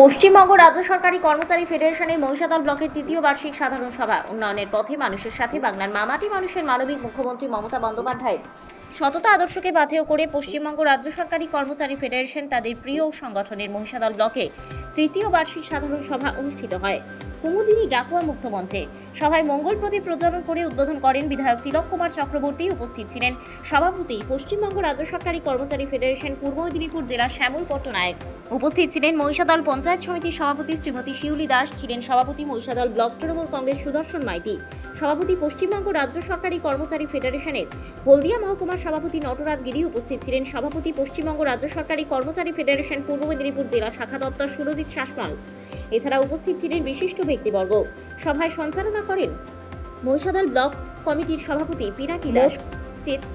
পশ্চিমবঙ্গ রাজ্য সরকারি কর্মচারী ফেডারেশনের মহিষাদল ব্লকের তৃতীয় বার্ষিক সাধারণ সভা। উন্নয়নের পথে মানুষের সাথে বাংলার মামাটি মানুষের মানবিক মুখ্যমন্ত্রী মমতা বন্দ্যোপাধ্যায় সততা আদর্শকে বাধেয় করে পশ্চিমবঙ্গ রাজ্য সরকারি কর্মচারী ফেডারেশন তাদের প্রিয় সংগঠনের মহিষাদল ব্লকে তৃতীয় বার্ষিক সাধারণ সভা অনুষ্ঠিত হয়। কুমুদিনী ডাকুয়া মুক্ত মঞ্চে। সভায় মঙ্গল প্রদীপ প্রজ্বলন করে উদ্বোধন করেন বিধায়ক তিলক কুমার চক্রবর্তী উপস্থিত ছিলেন। সভাপতি পশ্চিমবঙ্গ রাজ্য সরকারি কর্মচারী ফেডারেশন, পূর্ব মেদিনীপুর জেলার শ্যামল পট্টনায়ক উপস্থিত ছিলেন। মহিষাদল পঞ্চায়েত সমিতির সভাপতি শ্রীমতী শিউলি দাস ছিলেন। সভাপতি মহিষাদল ব্লক তৃণমূল কংগ্রেস সুদর্শন মাইতি। সভাপতি পশ্চিমবঙ্গ রাজ্য সরকারি কর্মচারী ফেডারেশনের হলদিয়া মহকুমার সভাপতি নটরাজ গিরি উপস্থিত ছিলেন। সভাপতি পশ্চিমবঙ্গ রাজ্য সরকারি কর্মচারী ফেডারেশন, পূর্ব মেদিনীপুর জেলা শাখা দপ্তর সুরজিৎ শাসপাল। এছাড়া উপস্থিত ছিলেন বিশিষ্ট ব্যক্তিবর্গ। সভায় সঞ্চালনা করেন মহিষাদল ব্লক কমিটির সভাপতি পিনাকি দাস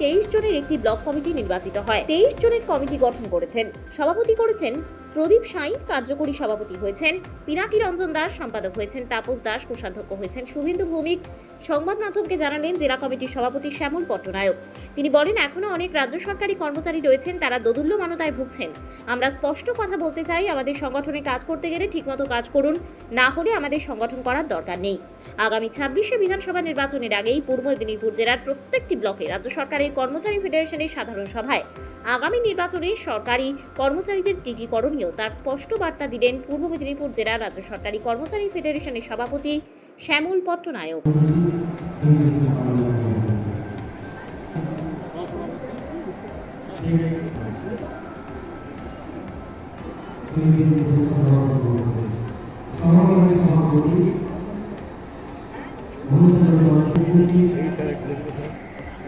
তেইশ জনের একটি ব্লক কমিটি নির্বাচিত হয়। তেইশ জনের কমিটি গঠন করেছেন। সভাপতি করেছেন প্রদীপ সাঁই কার্যকরী সভাপতি হয়েছেন। পিনাকি রঞ্জন দাস সম্পাদক হয়েছেন। তাপস দাস কোষাধ্যক্ষ হয়েছেন। শুভেন্দু ভৌমিক সংবাদ মাধ্যমকে জানালেন জেলা কমিটির সভাপতি শ্যামল পট্টনায়ক। তিনি বলেন, এখনও অনেক রাজ্য সরকারি কর্মচারী রয়েছেন, তারা দোদুল্যমানতায় ভুগছেন। আমরা স্পষ্ট কথা বলতে চাই, আমাদের সংগঠনে কাজ করতে গেলে ঠিকমতো কাজ করুন, না হলে আমাদের সংগঠন করার দরকার নেই। আগামী ছাব্বিশে বিধানসভা নির্বাচনের আগেই পূর্ব মেদিনীপুর জেলার প্রত্যেকটি ব্লকে রাজ্য সরকারের কর্মচারী ফেডারেশনের সাধারণ সভায় আগামী নির্বাচনে সরকারি কর্মচারীদের কী কী করণীয় তার স্পষ্ট বার্তা দিলেন পূর্ব মেদিনীপুর জেলার রাজ্য সরকারি কর্মচারী ফেডারেশনের সভাপতি শ্যামল পট্টনায়ক।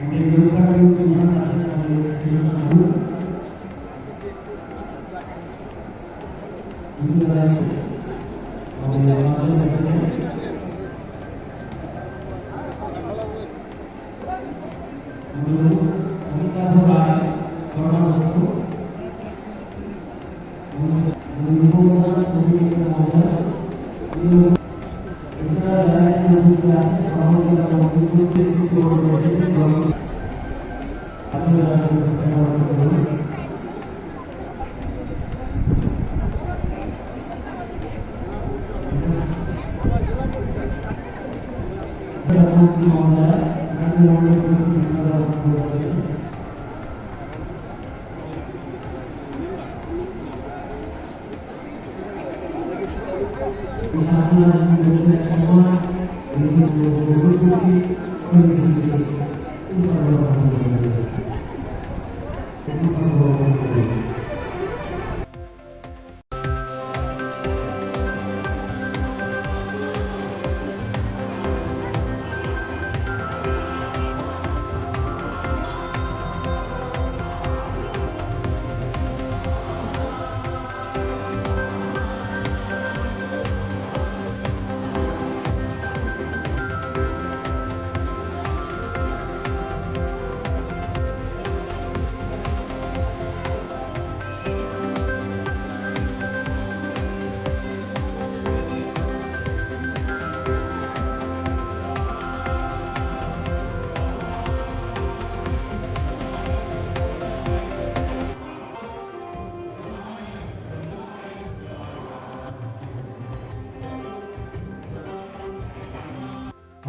Thank you. আমাদের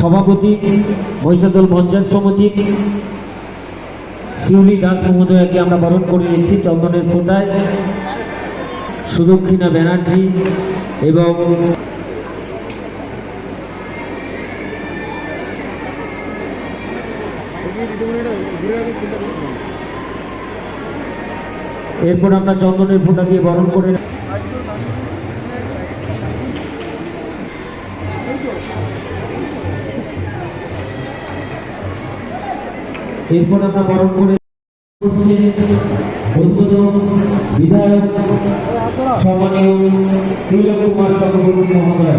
সভাপতি, মহিষাদল পঞ্চায়েত সমিতি, শিউলি দাস মহোদয়কে আমরা বরণ করে নিচ্ছি চন্দনের ফোটায়। সুদক্ষিণা ব্যানার্জি এবং এরপর আমরা চন্দনের ফোঁটা দিয়ে বরণ করে এরপর আমরা বরণ করে করছি বিধায়ক সম্মানীয় কুমার চক্রবর্তী মহোদয়।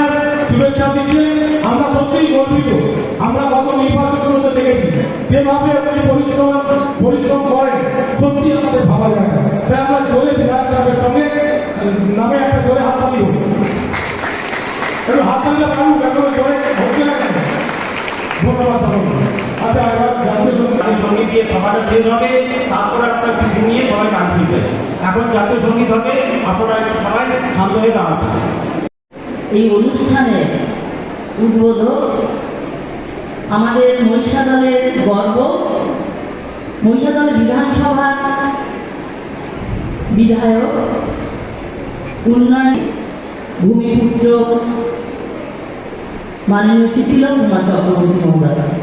শুভেচ্ছা দিচ্ছেন আমরা সত্যিই গর্বিত। আমরা গত নির্বাচন করতে দেখেছি, যেভাবে আপনি পরিশ্রম পরিশ্রম করেন, সত্যি আমাদের ভাবা যায় না। তাই আমরা জোরে বিধায়ক সাহেবের সঙ্গে নামে একটা জোরে হাততালিটা পারুক এখন জোরে হচ্ছে না কেন ধন্যবাদ আচ্ছা এবার জাতীয় সংগীত সংগীত সভাটা শেষ হবে, তারপর আপনার নিয়ে সবাই শুনবে এখন জাতীয় সংগীত হবে, আপনারা সবাই শান্ত হয়ে দাঁড়াবেন এই অনুষ্ঠানের উদ্বোধক আমাদের মহিষাদলের গর্ব, মহিষাদল বিধানসভার বিধায়ক, উন্নয়ন ভূমিপুত্র মাননীয় শিথিল কুমার চক্রবর্তী মহোদয়,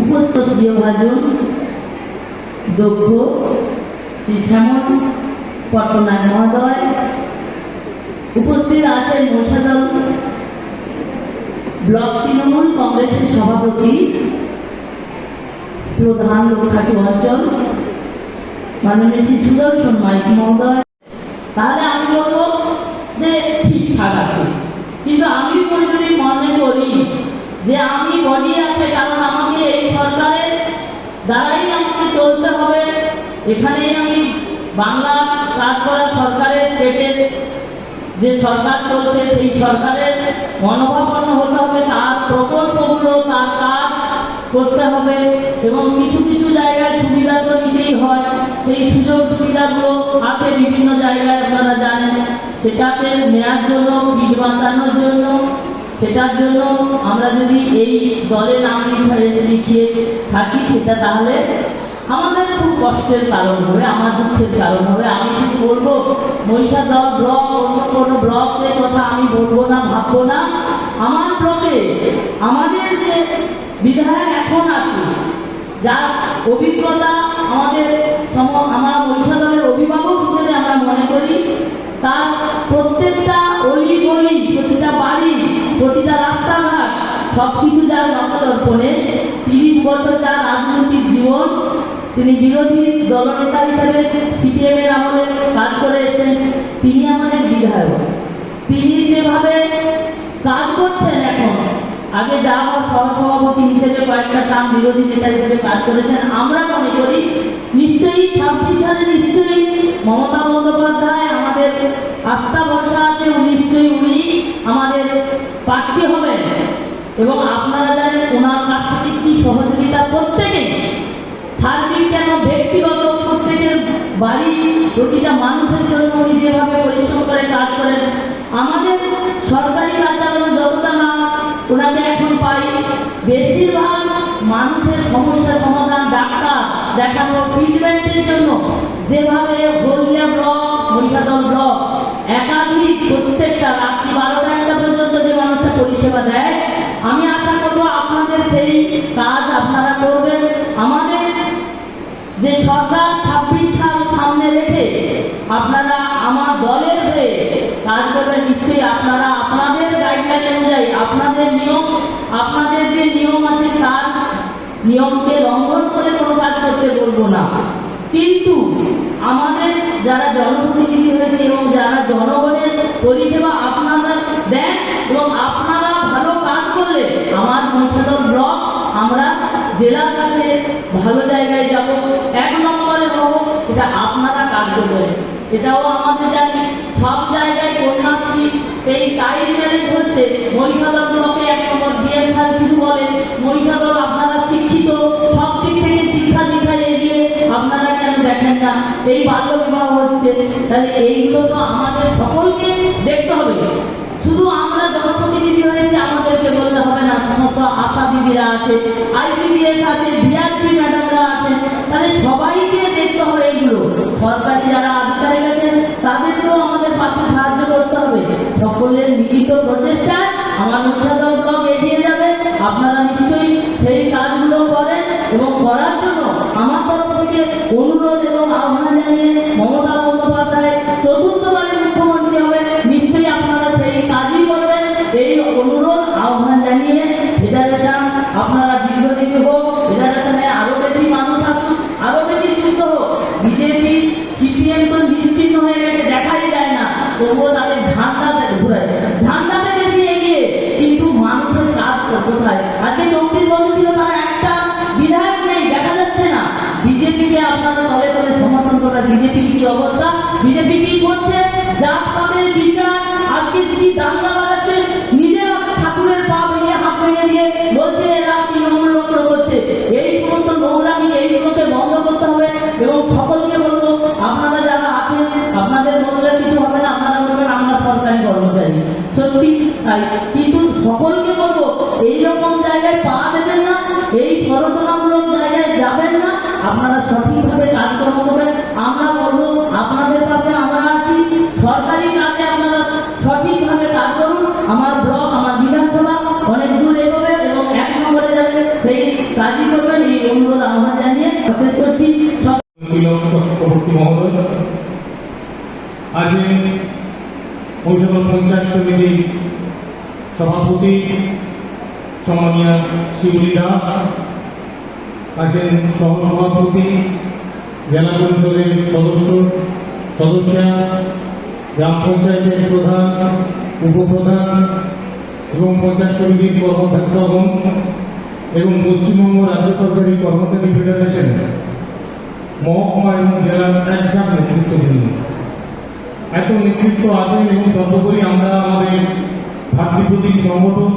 উপস্থিত শ্রীভাজন দক্ষ শ্রী শ্যামল পট্টনায়ক মহোদয় উপস্থিত আছেন মহিষাদল ব্লক তৃণমূল কংগ্রেসের সভাপতি, প্রধান লক্ষ্যাটি অঞ্চল, মাননীয় শ্রী সুদর্শন মাইক মহোদয়। তাহলে আমি বলব যে ঠিকঠাক আছে। কিন্তু আমি যদি মনে করি যে আমি বডি আছে, কারণ আমাকে এই সরকারের দ্বারাই আমাকে চলতে হবে। এখানেই আমি বাংলা কাজ করা সরকারের স্টেটের যে সরকার চলছে, সেই সরকারের মনোভাবাপন্ন হতে হবে, তার প্রকল্পগুলো, তার কাজ করতে হবে এবং কিছু কিছু জায়গায় সুবিধা তো নিতেই হয়। সেই সুযোগ সুবিধাগুলো আছে বিভিন্ন জায়গায়, আপনারা জানেন। সেটাকে নেওয়ার জন্য ভিড় বাঁচানোর জন্য, সেটার জন্য আমরা যদি এই দলে নাম লিখে- লিখিয়ে থাকি, সেটা তাহলে খুব কষ্টের কারণ হবে, আমার দুঃখের কারণ হবে। আমি শুধু বলব, মহিষাদল ব্লক, অন্য কোনো ব্লকের কথা আমি বলব না, ভাববো না। আমার ব্লকে আমাদের যে বিধায়ক এখন আছে, যার অভিজ্ঞতা আমাদের সম, আমরা মহিষাদলের অভিভাবক হিসেবে আমরা মনে করি, তার প্রত্যেকটা অলি গলি, প্রতিটা বাড়ি, প্রতিটা রাস্তাঘাট সব কিছু যার নকদর্পণে তিরিশ বছর যার রাজনৈতিক জীবন তিনি বিরোধী দলনেতা হিসেবে সিপিএম এর আমলে কাজ করে এসেছেন। তিনি আমাদের বিধায়ক। তিনি যেভাবে কাজ করছেন এখন, আগে যা আমার সহসভাপতি হিসেবে কয়েকটা টার্ম বিরোধী নেতা হিসেবে কাজ করেছেন, আমরা মনে করি নিশ্চয়ই ছাব্বিশ সালে নিশ্চয়ই মমতা বন্দ্যোপাধ্যায় আমাদের আস্থা ভরসা আছে নিশ্চয়ই উনি আমাদের প্রার্থী হবেন এবং আপনারা জানেন ওনার কাছ থেকে কি সহযোগিতা প্রত্যেকে সার্বিক কেন ব্যক্তিগত প্রত্যেকের বাড়ি প্রতিটা মানুষের জন্য উনি যেভাবে পরিশ্রম করে, কাজ করেন আমাদের সরকারি কাজ চালানো যতটা না, ওনাকে এখন পাই। বেশিরভাগ মানুষের সমস্যা, সমাধান ডাক্তার দেখানো ট্রিটমেন্টের জন্য। যেভাবে হলদিয়া ব্লক, মহিষাদল ব্লক, একাধিক প্রত্যেকটা রাত্রি বারোটা একটা পর্যন্ত যে মানুষটা পরিষেবা দেয়, আমি আশা করব আপনাদের সেই কাজ আপনারা করবেন। আমাদের যে সরকার সামনে রেখে আপনারা আমার দলের হয়ে কাজ করবেন, নিশ্চয়ই আপনারা আপনাদের গাইডলাইন অনুযায়ী আপনাদের নিয়ম, আপনাদের যে নিয়ম আছে তার নিয়মকে লঙ্ঘন করে কোনো কাজ করতে বলব না। কিন্তু আমাদের যারা জনপ্রতিনিধি হয়েছে এবং যারা জনগণের পরিষেবা আপনারা দেন এবং আপনারা ভালো কাজ করলে আমার মহিষাদল ব্লক, আমরা জেলার কাছে ভালো জায়গায় যাব। এক সেটা আপনারা কাজ করবেন এটাও আমাদের জানি। সব জায়গায় কন্যাশ্রী, এই চাইল্ড ম্যারেজ হচ্ছে মহিষাদল ব্লকে এক নম্বর বিএম স্যার শুধু বলেন মহিষাদল আপনারা শিক্ষিত, সব দিক থেকে শিক্ষা দীক্ষায় এগিয়ে আপনারা কেন দেখেন না? এই বাল্য বিবাহ হচ্ছে। তাহলে এইগুলো তো আমাদের সকলকে দেখতে হবে। শুধু আমরা জনপ্রতিনিধি হয়েছে, আমাদেরকে বলতে হবে না। সমস্ত আশা দিদিরা আছে, আইসিডিএস আছে ভিআরপি ম্যাডামরা আছেন। তাহলে সবাইকে দেখতে হবে এইগুলো। সরকারি যারা আধিকারিক আছেন, তাদেরকেও আমাদের পাশে সাহায্য করতে হবে। সকলের মিলিত প্রচেষ্টায় আমার উৎসাদন ব্লক এগিয়ে যাবে। আপনারা নিশ্চয়ই সেই কাজগুলো করেন এবং করার জন্য আমার তরফ থেকে অনুরোধ এবং আহ্বান জানিয়ে মমতা বন্দ্যোপাধ্যায় চতুর্থবারের মুখ্যমন্ত্রী হবে নিশ্চয়ই আপনারা সেই কাজই করবেন। এই অনুরোধ, আহ্বান জানিয়ে ফেডারেশন আপনারা দীর্ঘদিন হোক ফেডারেশনে আরও আপনারা তলে তলে সমর্থন করা কি অবস্থা? বিজেপি কি করছে? জাত পাতের বিচার। আজকে কি দাঙ্গা ঠাকুরের পা ভেঙে হাত ভেঙে দিয়ে বলছে, এরা করছে? এই সমস্ত নোংরামি এইগুলোকে বন্ধ করতে হবে এবং সকলকে বলব, আপনারা যারা আছেন, আপনাদের বদলে কিছু হবে না, আপনারা বলবেন, আমরা সরকারি কর্মচারী। সত্যি, তাই। কিন্তু সকলকে জানিয়ে করছি। পঞ্চায়েত সমিতির সভাপতি সম্মানীয় শিবলী দাস আছেন সহসভাপতি জেলা পরিষদের সদস্য, সদস্যা, গ্রাম পঞ্চায়েতের প্রধান, উপপ্রধান এবং পঞ্চায়েত সমিতির এবং পশ্চিমবঙ্গ রাজ্য সরকারি কর্মচারী ফেডারেশন, মহকুমা এবং জেলার একঝাঁক নেতৃত্ববৃন্দ এত নেতৃত্ব আছেন এবং সর্বোপরি আমরা আমাদের ভাতৃপ্রতীক সংগঠন,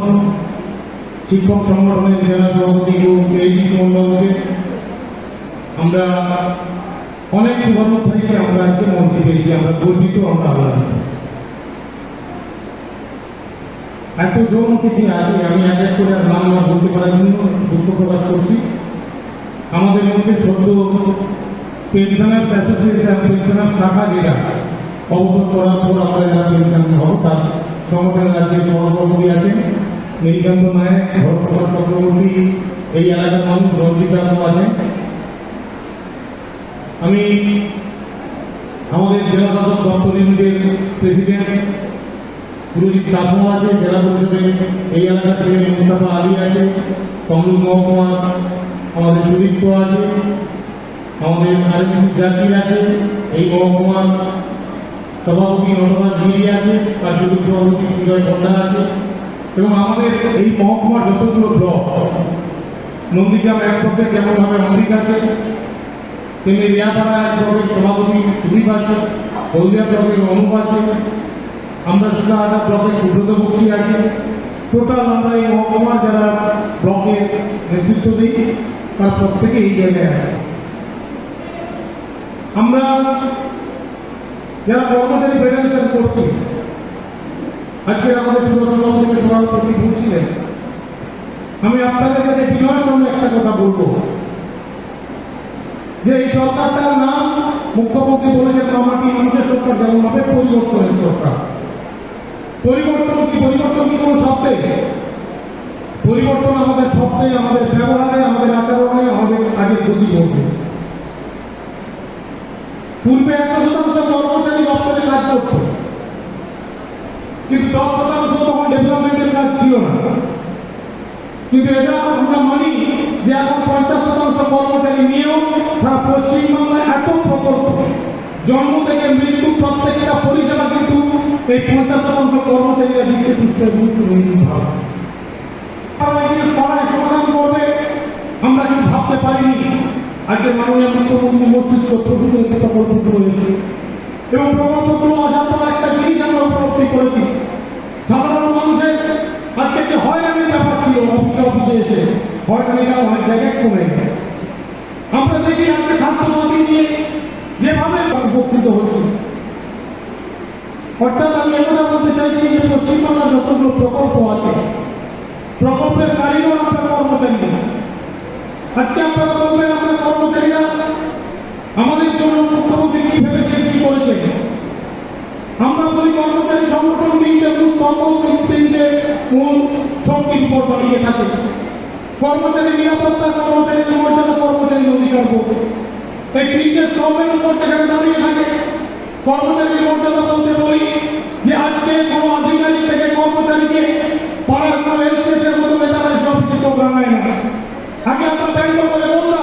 শিক্ষক সংগঠনের জেলা সভাপতি এবং কেজি সুমনবাবুকে আমরা অনেক শুভানুধ্যায়ীকে আমরা আজকে মঞ্চে পেয়েছি। আমরা গর্বিত, আমরা আহ্লাদিত। এত অতিথি আছে আমি এক এক করে আর নাম বলতে পারার জন্য দুঃখ প্রকাশ করছি। আমাদের মধ্যে সদ্য পেনশনার্স অ্যাসোসিয়েশন পেনশনার শাখা যেটা, অবসর করার পর আমরা যারা পেনশন হব, তার সংগঠনের রাজ্যের সহসভাপতি আছেন নীলকান্ত নায়ক ভরপ্রসাদ চক্রবর্তী, এই এলাকার মানুষ রঞ্জিত দাসও আছেন। আমি আমাদের জেলা শাসক দপ্তর গুরুজিৎ আছে, জেলা পরিষদের এই এলাকা থেকে মুস্তাফা আলী আছে কমলুর মহকুমা আমাদের সুদীপ্ত আছে, আমাদের আরবিসি জাকির আছে, এই মহকুমার সভাপতি নটরাজ গিরি আছে কার্যকরী সভাপতি সুজয় পণ্ডা আছে। এবং আমাদের এই মহকুমার যতগুলো ব্লক, নন্দীগ্রাম এক পক্ষে যেমনভাবে অমৃত আছে, তেমনি রিয়াপাড়া এক ব্লকের সভাপতি সুদীপ আছে, হলদিয়া ব্লকের অনুপ আছে আমরা সুধাহাটা ব্লকের সুব্রত বক্সি আছি। টোটাল আমরা এই মহকুমার যারা ব্লকে নেতৃত্ব দিই, তার প্রত্যেকে এই জায়গায় আছে। আমরা যারা কর্মচারী ফেডারেশন করছি, আজকে আমাদের সুদর্শন থেকে সভাপতি বলছিলেন আমি আপনাদের কাছে বিনয়ের সঙ্গে একটা কথা বলব। যে এই সরকারটার নাম মুখ্যমন্ত্রী বলেছেন মামাটি মানুষের সরকার যেমন হবে পরিবর্তনের সরকার। পরিবর্তন কি পরিবর্তন কি কোনো শব্দে পরিবর্তন আমাদের শব্দে আমাদের ব্যবহারে, আমাদের আচরণে, আমাদের কাজের গতি করবে পূর্বে একশো শতাংশ কর্মচারী দপ্তরে কাজ করত। কিন্তু দশ শতাংশ তখন ডেভেলপমেন্টের কাজ ছিল না। কিন্তু এটা আমরা মানি যে এখন পঞ্চাশ শতাংশ কর্মচারী নিয়েও সারা পশ্চিমবাংলায় এত প্রকল্প। জন্ম থেকে মৃত্যু প্রত্যেকটা পরিষেবা কিন্তু এই পঞ্চাশ শতাংশ কর্মচারীরা দিচ্ছে সুনির্দিষ্টভাবে পাড়ায় সমাধান করবে, আমরা কিন্তু ভাবতে পারিনি। আজকে মাননীয় মুখ্যমন্ত্রী মস্তিষ্ক প্রসূত একটি প্রকল্প রয়েছে এবং প্রকল্পগুলো অসাধারণ একটা জিনিস আমরা উপলব্ধি করেছি। সাধারণ মানুষের আজকে যে হয়রানির ব্যাপার ছিল, অফিসে অফিসে এসে হয়রানিটা অনেক জায়গায় কমে আমরা দেখি আজকে স্বাস্থ্যসাথী নিয়ে যেভাবে উপকৃত হচ্ছে। অর্থাৎ আমি একথা বলতে চাইছি যে পশ্চিমবাংলার যতগুলো প্রকল্প আছে, প্রকল্পের কারিগর আপনার কর্মচারীরা আজকে আপনারা বলবেন আপনার কর্মচারীরা আমাদের জন্য মুখ্যমন্ত্রী কি ভেবেছেন, কি করেছে আমরা বলি, কর্মচারী সংগঠন তিনটে স্তম্ভ তিনটে, মূল শক্তির উপর দাঁড়িয়ে থাকে। কর্মচারী নিরাপত্তা কর্মচারী মর্যাদা কর্মচারী অধিকার এই তিনটে স্তম্ভের উপর যেখানে দাঁড়িয়ে থাকে। কর্মচারীর মর্যাদা বলতে বলি যে আজকে কোনো আধিকারিক থেকে কর্মচারীকে পাড়ার কোনো এলসিএস মতো নেতারা সব কিছু রাঙায় না। আগে আমরা ব্যাংক করে বললাম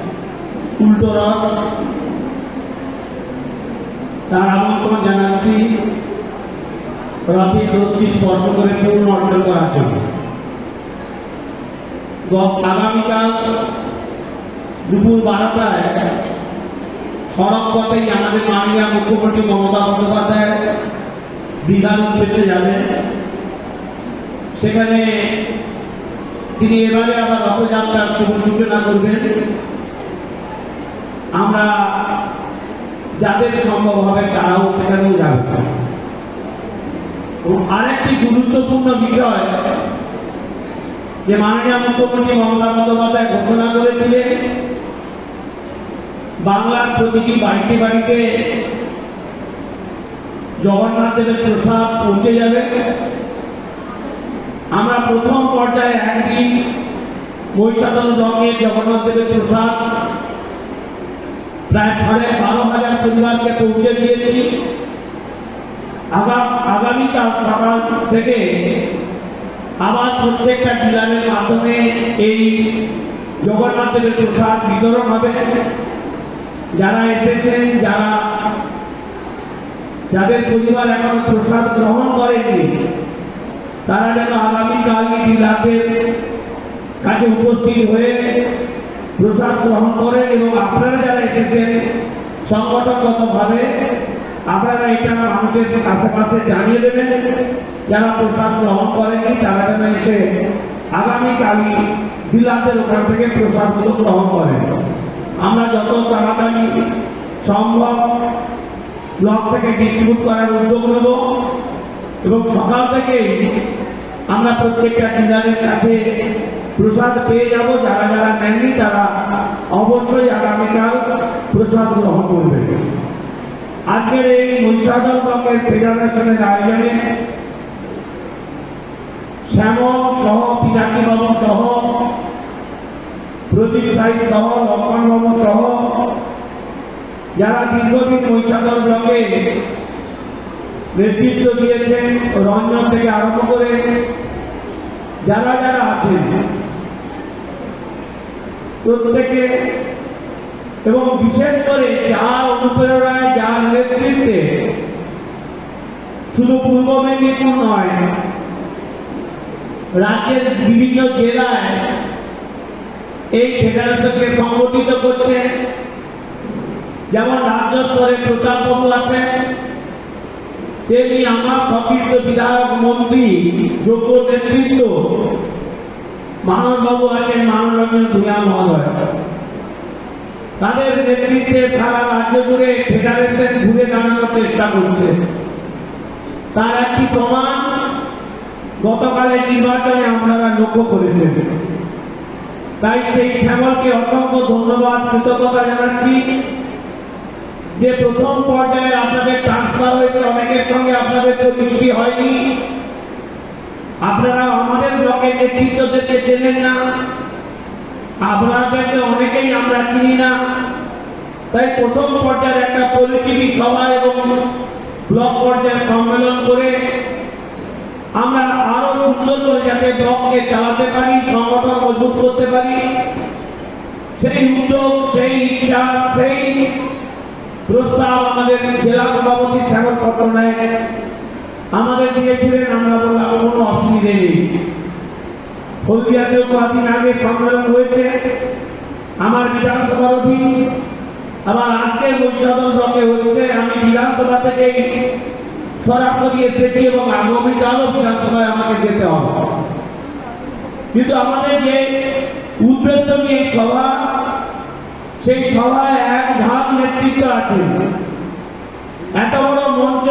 উল্টো রথ তার আমন্ত্রণ জানাচ্ছি, রথের রশ্মি স্পর্শ করে পূর্ণ অর্জন করার জন্য। আগামীকাল দুপুর বারোটায় সড়ক পথেই আমাদের মাননীয় মুখ্যমন্ত্রী মমতা বন্দ্যোপাধ্যায় দীঘার উদ্দেশ্যে যাবেন সেখানে তিনি এবারে আবার রথযাত্রার শুভ সূচনা করবেন। আমরা যাদের সম্ভব হবে তারাও সেখানেও যাবে। আরেকটি গুরুত্বপূর্ণ বিষয়, যে মাননীয় মুখ্যমন্ত্রী মমতা বন্দ্যোপাধ্যায় ঘোষণা করেছিলেন, বাংলার প্রতিটি বাড়িতে বাড়িতে জগন্নাথ দেবের প্রসাদ পৌঁছে যাবে। আমরা প্রথম পর্যায়ে একদিন মহিষাদল রঙের জগন্নাথ দেবের প্রসাদ প্রায় সাড়ে বারো হাজার পরিবারকে পৌঁছে দিয়েছি। আগা- আগামীকাল সকাল থেকে আবার প্রত্যেকটা ডিলারের মাধ্যমে এই জগন্নাথ দেবের প্রসাদ বিতরণ হবে। যারা এসেছেন, যারা যাদের পরিবার এখন প্রসাদ গ্রহণ করেনি, তারা যেন আগামীকাল ডিলারদের কাছে উপস্থিত হয়ে প্রসাদ গ্রহণ করেন এবং আপনারা যারা এসেছেন সংগঠনগতভাবে, আপনারা এটা মানুষের আশেপাশে জানিয়ে দেবেন যারা প্রসাদ গ্রহণ করেননি, তারা যেন এসে আগামীকালই ডিলারদের ওখান থেকে প্রসাদগুলো গ্রহণ করেন। আমরা যত তাড়াতাড়ি সম্ভব ব্লক থেকে ডিস্ট্রিবিউট করার উদ্যোগ নেব এবং সকাল থেকেই আমরা প্রত্যেকটা ডিলারের কাছে প্রসাদ পেয়ে যাব, যারা যারা নেননি তারা অবশ্যই আগামীকাল প্রসাদ গ্রহণ করবে। আজকের এই মহিষাদল ব্লকের ফেডারেশনের আয়োজনে শ্যামল সহ, পিনাকি বাবু সহ, প্রদীপ সাই সহ লক্ষণ বাবু সহ, যারা দীর্ঘদিন মহিষাদল ব্লকে নেতৃত্ব দিয়েছেন, রঞ্জন থেকে আরম্ভ করে যারা যারা আছেন প্রত্যেকে এবং বিশেষ করে যার অনুপ্রেরণায় যার নেতৃত্বে শুধু পূর্ব মেদিনীপুর নয়, রাজ্যের বিভিন্ন জেলায় এই ফেডারেশনকে সংগঠিত করছে। যেমন রাজ্য স্তরে প্রতাপবাবু আছেন, তেমনি আমার সতীর্থ বিধায়ক মন্ত্রী যোগ্য নেতৃত্ব মানববাবু আছেন মানরঞ্জন ভূঁইয়া মহোদয়। তাদের নেতৃত্বে সারা রাজ্য জুড়ে ফেডারেশন ঘুরে দাঁড়ানোর চেষ্টা করছে। তার একটি প্রমাণ গতকালের নির্বাচনে আপনারা লক্ষ্য করেছেন। তাই সেই শ্যামলকে অসংখ্য ধন্যবাদ, কৃতজ্ঞতা জানাচ্ছি। যে প্রথম পর্যায়ে আপনাদের ট্রান্সফার হয়েছে, অনেকের সঙ্গে আপনাদের তো মিষ্টি হয়নি। আপনারা আমাদের ব্লকের নেতৃত্বদেরকে চেনেন না। আপনাদেরকে অনেকেই আমরা চিনি না। তাই প্রথম পর্যায়ের একটা পরিচিতি সভা এবং ব্লক পর্যায়ে সম্মেলন করে আমরা আরও সুন্দর করে যাতে ব্লককে চালাতে পারি, সংগঠন মজবুত করতে পারি। সেই উদ্যোগ, সেই ইচ্ছা, সেই প্রস্তাব আমাদের জেলা সভাপতি শ্যামল পট্টনায়ক আমাদের দিয়েছিলেন আমরা বললাম কোনো অসুবিধে নেই। হলদিয়াতেও কদিন আগে সম্মেলন হয়েছে। আমার বিধানসভার অধীন, আবার আজকে বৈশাদল ব্লকে হচ্ছে। আমি বিধানসভা থেকেই সরাসরি এসেছি এবং আগামীকালও বিধানসভায় আমাকে যেতে হবে। কিন্তু আমাদের যে উদ্দেশ্য নিয়ে সভা, সেই সভায় এক ধাপ নেতৃত্ব আছে। এত বড় মঞ্চ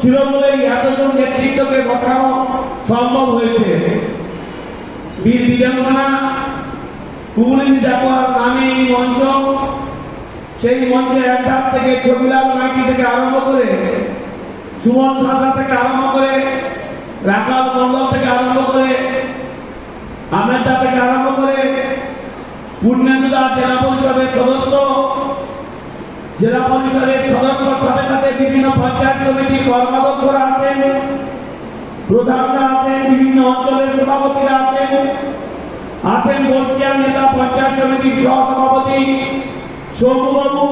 ছিল বলেই এতজন নেতৃত্বকে বসানো সম্ভব হয়েছে। বীর বিজঙ্গনা কুগুলি দেখোয়ার নামে এই মঞ্চ, সেই মঞ্চে এক ধাপ থেকে ছবিলাল মাইতি থেকে আরম্ভ করে, সুমন সাদা থেকে আরম্ভ করে রাখাল মন্ডল থেকে আরম্ভ করে আমেদা থেকে আরম্ভ করে, পূর্ণেন্দু জেলা পরিষদের সদস্য জেলা পরিষদের সদস্য সাথে সাথে বিভিন্ন পঞ্চায়েত সমিতির কর্মাধ্যক্ষরা আছেন, প্রধানরা আছেন, বিভিন্ন অঞ্চলের সভাপতিরা আছেন। আছেন বর্ষিয়ার নেতা, পঞ্চায়েত সমিতির সহসভাপতি সৌমবাবু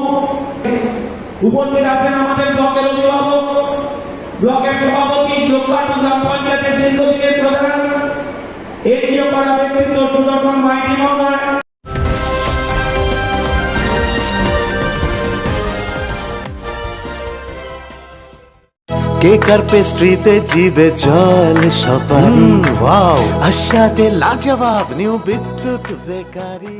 উপস্থিত আছেন আমাদের ব্লকের অভিভাবক, ব্লকের সভাপতি লোকনাথ গ্রাম পঞ্চায়েতের দীর্ঘদিনের প্রধান এটিও করা ব্যক্তিত্ব সুদর্শন মাইতি কেকার পেস্ট্রিতে জিবে জল সপারি? ওয়াও আশাতে লাজবাব new Bidyut bakery.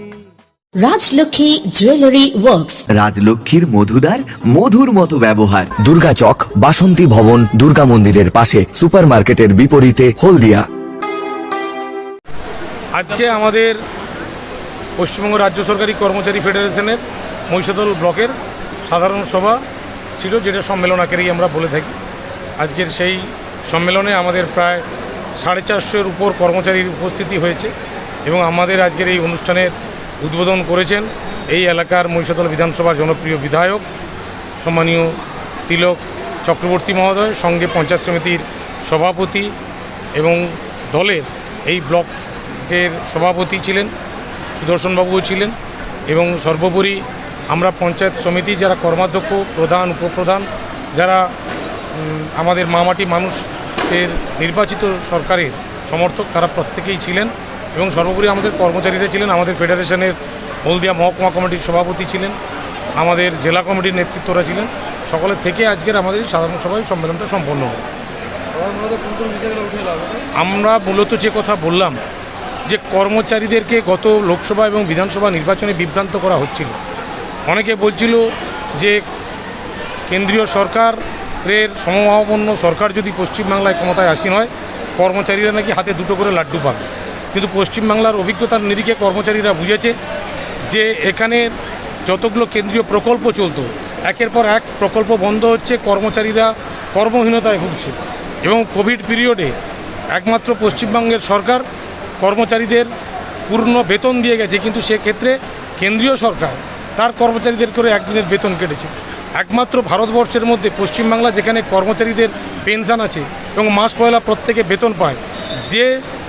Rajlakshmi jewellery works. রাজলক্ষ্মীর মধুদার মধুর মতো ব্যবহার। দুর্গা চক বাসন্তী ভবন দুর্গা মন্দিরের পাশে সুপারমার্কেটের বিপরীতে হলদিয়া। আজকে আমাদের পশ্চিমবঙ্গ রাজ্য সরকারি কর্মচারী ফেডারেশনের মহিষাদল ব্লকের সাধারণ সভা ছিল যেটা সম্মেলন আকারেই আমরা বলে থাকি। আজকের সেই সম্মেলনে আমাদের প্রায় সাড়ে চারশোর উপর কর্মচারীর উপস্থিতি হয়েছে এবং আমাদের আজকের এই অনুষ্ঠানের উদ্বোধন করেছেন এই এলাকার মহিষাদল বিধানসভার জনপ্রিয় বিধায়ক সম্মানীয় তিলক চক্রবর্তী মহোদয়, সঙ্গে পঞ্চায়েত সমিতির সভাপতি এবং দলের এই ব্লকের সভাপতি ছিলেন, সুদর্শনবাবুও ছিলেন এবং সর্বোপরি আমরা পঞ্চায়েত সমিতি যারা কর্মাধ্যক্ষ প্রধান, উপপ্রধান, যারা আমাদের মামাটি মানুষের নির্বাচিত সরকারের সমর্থক তারা প্রত্যেকেই ছিলেন এবং সর্বোপরি আমাদের কর্মচারীরা ছিলেন আমাদের ফেডারেশনের হলদিয়া মহকুমা কমিটির সভাপতি ছিলেন আমাদের জেলা কমিটির নেতৃত্বরা ছিলেন। সকলের থেকে আজকের আমাদের সাধারণ সভায় সম্মেলনটা সম্পন্ন হলো আমরা মূলত যে কথা বললাম যে কর্মচারীদেরকে গত লোকসভা এবং বিধানসভা নির্বাচনে বিভ্রান্ত করা হচ্ছিল। অনেকে বলছিল যে কেন্দ্রীয় সরকারের সমভাবাপন্ন সরকার যদি পশ্চিমবাংলায় ক্ষমতায় আসীন হয়, কর্মচারীরা নাকি হাতে দুটো করে লাড্ডু পাবে। কিন্তু পশ্চিমবাংলার অভিজ্ঞতার নিরিখে কর্মচারীরা বুঝেছে যে এখানে যতগুলো কেন্দ্রীয় প্রকল্প চলতো, একের পর এক প্রকল্প বন্ধ হচ্ছে, কর্মচারীরা কর্মহীনতায় ভুগছে এবং কোভিড পিরিয়ডে একমাত্র পশ্চিমবঙ্গের সরকার কর্মচারীদের পূর্ণ বেতন দিয়ে গেছে। কিন্তু সেক্ষেত্রে কেন্দ্রীয় সরকার তার কর্মচারীদের করে একদিনের বেতন কেটেছে। একমাত্র ভারতবর্ষের মধ্যে পশ্চিমবাংলা যেখানে কর্মচারীদের পেনশন আছে এবং মাস পয়লা প্রত্যেকে বেতন পায়, যে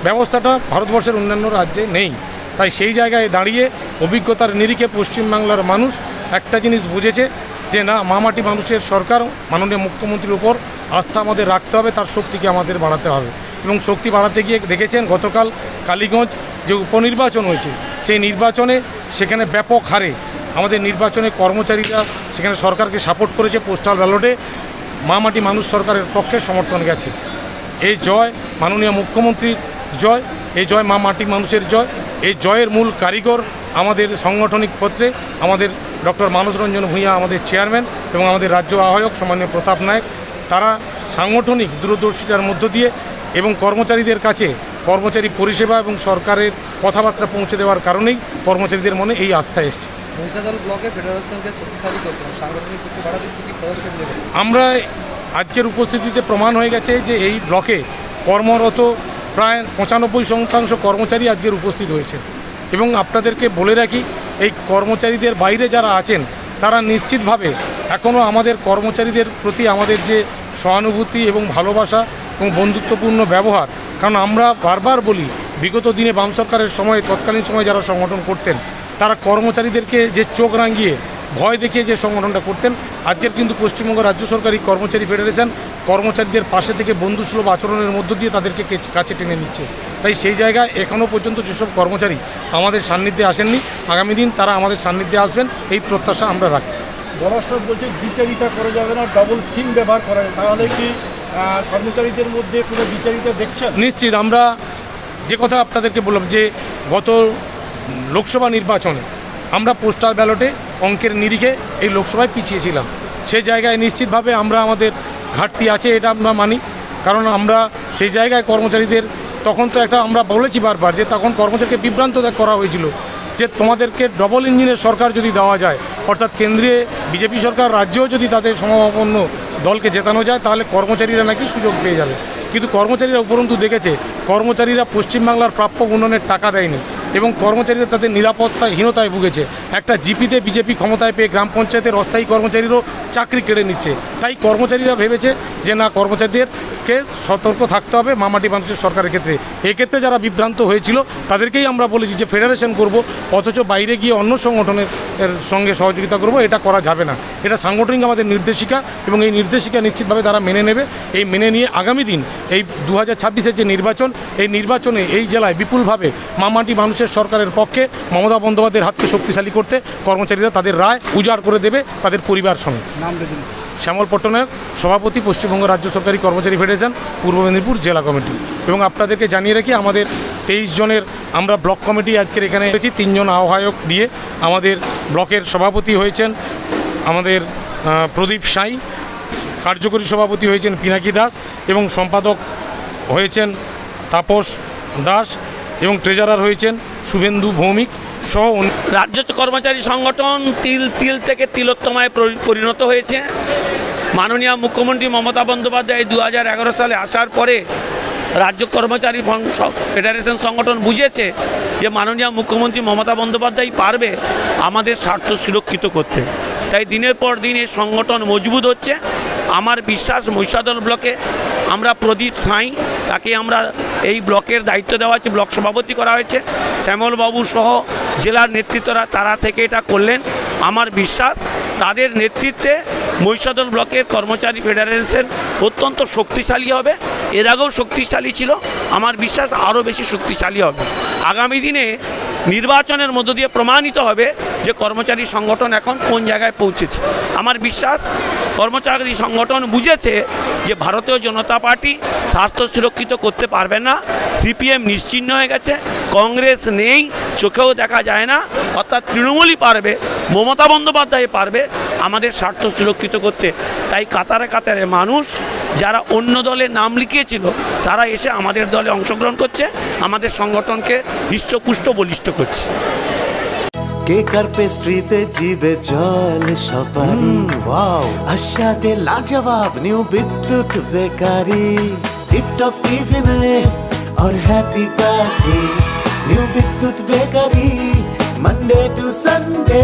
ব্যবস্থাটা ভারতবর্ষের অন্যান্য রাজ্যে নেই। তাই সেই জায়গায় দাঁড়িয়ে অভিজ্ঞতার নিরিখে পশ্চিমবাংলার মানুষ একটা জিনিস বুঝেছে যে না, মামাটি মানুষের সরকার, মাননীয় মুখ্যমন্ত্রীর উপর আস্থা আমাদের রাখতে হবে, তার শক্তিকে আমাদের বাড়াতে হবে। এবং শক্তি বাড়াতে গিয়ে দেখেছেন গতকাল কালীগঞ্জ যে উপনির্বাচন হয়েছে, সেই নির্বাচনে সেখানে ব্যাপক হারে আমাদের নির্বাচনে কর্মচারীরা সেখানে সরকারকে সাপোর্ট করেছে পোস্টাল ব্যালটে মামাটি মানুষ সরকারের পক্ষে সমর্থন গেছে। এই জয় মাননীয় মুখ্যমন্ত্রীর জয় এই জয় মা মাটি মানুষের জয় এই জয়ের মূল কারিগর আমাদের সাংগঠনিক পত্রে আমাদের ডক্টর মানস রঞ্জন ভূঁইয়া আমাদের চেয়ারম্যান এবং আমাদের রাজ্য আহ্বায়ক সম্মানীয় প্রতাপ নায়ক, তারা সাংগঠনিক দূরদর্শিতার মধ্য দিয়ে এবং কর্মচারীদের কাছে কর্মচারী পরিষেবা এবং সরকারের কথাবার্তা পৌঁছে দেওয়ার কারণেই কর্মচারীদের মনে এই আস্থা এসছে। আমরা আজকের উপস্থিতিতে প্রমাণ হয়ে গেছে যে এই ব্লকে কর্মরত প্রায় পঁচানব্বই শতাংশ কর্মচারী আজকের উপস্থিত হয়েছে এবং আপনাদেরকে বলে রাখি এই কর্মচারীদের বাইরে যারা আছেন তারা নিশ্চিতভাবে এখনও আমাদের কর্মচারীদের প্রতি আমাদের যে সহানুভূতি এবং ভালোবাসা এবং বন্ধুত্বপূর্ণ ব্যবহার। কারণ আমরা বারবার বলি, বিগত দিনে বাম সরকারের সময়, তৎকালীন সময় যারা সংগঠন করতেন, তারা কর্মচারীদেরকে যে চোখ রাঙিয়ে, ভয় দেখিয়ে যে সংগঠনটা করতেন, আজকের কিন্তু পশ্চিমবঙ্গ রাজ্য সরকারি কর্মচারী ফেডারেশন, কর্মচারীদের পাশে থেকে বন্ধুসুলভ আচরণের মধ্য দিয়ে তাদেরকে কাছে টেনে নিচ্ছে। তাই সেই জায়গায় এখনও পর্যন্ত যেসব কর্মচারী আমাদের সান্নিধ্যে আসেননি, আগামী দিন তারা আমাদের সান্নিধ্যে আসবেন, এই প্রত্যাশা আমরা রাখছি। বড়াসর বলছে, দ্বিচারিতা করা যাবে না ডবল সিম ব্যবহার করা যাবে। তাহলে কি কর্মচারীদের মধ্যে কোনো দ্বিচারিতা দেখছেন? নিশ্চিত, আমরা যে কথা আপনাদেরকে বললাম যে গত লোকসভা নির্বাচনে আমরা পোস্টাল ব্যালটে অঙ্কের নিরিখে এই লোকসভায় পিছিয়েছিলাম। সেই জায়গায় নিশ্চিতভাবে আমরা আমাদের ঘাটতি আছে, এটা আমরা মানি। কারণ আমরা সেই জায়গায় কর্মচারীদের, তখন তো একটা আমরা বলেছি বারবার যে তখন কর্মচারীকে বিভ্রান্ত করা হয়েছিল যে তোমাদেরকে ডবল ইঞ্জিনের সরকার যদি দেওয়া যায়, অর্থাৎ কেন্দ্রে বিজেপি সরকার, রাজ্যেও যদি তাদের সমভাবাপন্ন দলকে জেতানো যায়, তাহলে কর্মচারীরা নাকি সুযোগ পেয়ে যাবে। কিন্তু কর্মচারীরা উপরন্তু দেখেছে, কর্মচারীরা পশ্চিমবাংলার প্রাপ্য উন্নয়নের টাকা দেয়নি। এবং কর্মচারীরা তাদের নিরাপত্তাহীনতায় ভুগেছে। একটা জিপিতে বিজেপি ক্ষমতায় পেয়ে গ্রাম পঞ্চায়েতের অস্থায়ী কর্মচারীরও চাকরি কেড়ে নিচ্ছে। তাই কর্মচারীরা ভেবেছে যে না, কর্মচারীদেরকে সতর্ক থাকতে হবে মামাটি মানুষের সরকারের ক্ষেত্রে। এক্ষেত্রে যারা বিভ্রান্ত হয়েছিল, তাদেরকেই আমরা বলেছি যে ফেডারেশন করব, অথচ বাইরে গিয়ে অন্য সংগঠনের সঙ্গে সহযোগিতা করব, এটা করা যাবে না। এটা সাংগঠনিক আমাদের নির্দেশিকা এবং এই নির্দেশিকা নিশ্চিতভাবে তারা মেনে নেবে। এই মেনে নিয়ে আগামী দিন এই দু হাজার যে নির্বাচন, এই নির্বাচনে এই জেলায় বিপুলভাবে মামাটি মানুষের সরকারের পক্ষে মমতা বন্দ্যোপাধ্যায়ের হাতকে শক্তিশালী করতে কর্মচারীরা তাদের রায় উজাড় করে দেবে তাদের পরিবার সমেত। শ্যামল পট্টনায়ক সভাপতি পশ্চিমবঙ্গ রাজ্য সরকারি কর্মচারী ফেডারেশন পূর্ব মেদিনীপুর জেলা কমিটি। এবং আপনাদেরকে জানিয়ে রাখি আমাদের তেইশ জনের আমরা ব্লক কমিটি আজকের এখানে এসেছি। তিনজন আহ্বায়ক দিয়ে আমাদের ব্লকের সভাপতি হয়েছেন আমাদের প্রদীপ সাঁই কার্যকরী সভাপতি হয়েছেন পিনাকি দাস এবং সম্পাদক হয়েছেন তাপস দাস। এবং ট্রেজারার হয়েছেন শুভেন্দু ভৌমিক সহ রাজ্য কর্মচারী সংগঠন তিল তিল থেকে তিলোত্তমায় পরিণত হয়েছে। মাননীয় মুখ্যমন্ত্রী মমতা বন্দ্যোপাধ্যায় দু হাজার এগারো সালে আসার পরে রাজ্য কর্মচারী ফেডারেশন সংগঠন বুঝেছে যে মাননীয় মুখ্যমন্ত্রী মমতা বন্দ্যোপাধ্যায় পারবে আমাদের স্বার্থ সুরক্ষিত করতে। তাই দিনের পর দিন এই সংগঠন মজবুত হচ্ছে। আমার বিশ্বাস মহিষাদল ব্লকে আমরা প্রদীপ সাঁই তাকে আমরা এই ব্লকের দায়িত্ব দেওয়া হয়েছে, ব্লক সভাপতি করা হয়েছে। শ্যামলবাবু সহ জেলার নেতৃত্বরা তারা থেকে এটা করলেন। আমার বিশ্বাস তাদের নেতৃত্বে মহিষাদল ব্লকের কর্মচারী ফেডারেশন অত্যন্ত শক্তিশালী হবে। এর আগেও শক্তিশালী ছিল। আমার বিশ্বাস আরও বেশি শক্তিশালী হবে। আগামী দিনে নির্বাচনের মধ্য দিয়ে প্রমাণিত হবে যে কর্মচারী সংগঠন এখন কোন জায়গায় পৌঁছেছে। আমার বিশ্বাস কর্মচারী সংগঠন বুঝেছে যে ভারতীয় জনতা পার্টি স্বাস্থ্য সুরক্ষিত করতে পারবে না। সিপিএম নিশ্চিহ্ন হয়ে গেছে। কংগ্রেস নেই। চোখেও দেখা যায় না। অর্থাৎ তৃণমূলই পারবে। মমতা বন্দ্যোপাধ্যায় পারবে। আমাদের স্বার্থ সুরক্ষিত করতে তাই কাতারে কাতারে মানুষ যারা অন্য দলে নাম লিখিয়েছিল তারা এসে আমাদের দলে অংশগ্রহণ করছে আমাদের সংগঠনকে হৃষ্টপুষ্ট বলিষ্ঠ করছে কেকার পেস্ট্রিতে জিবে জল সপারি ওয়াও আশাতে লাজবাব নিউ বিদ্যুৎ বেকারি টিপটপ টিফিনে और happy party new Bidyut bakery Monday to Sunday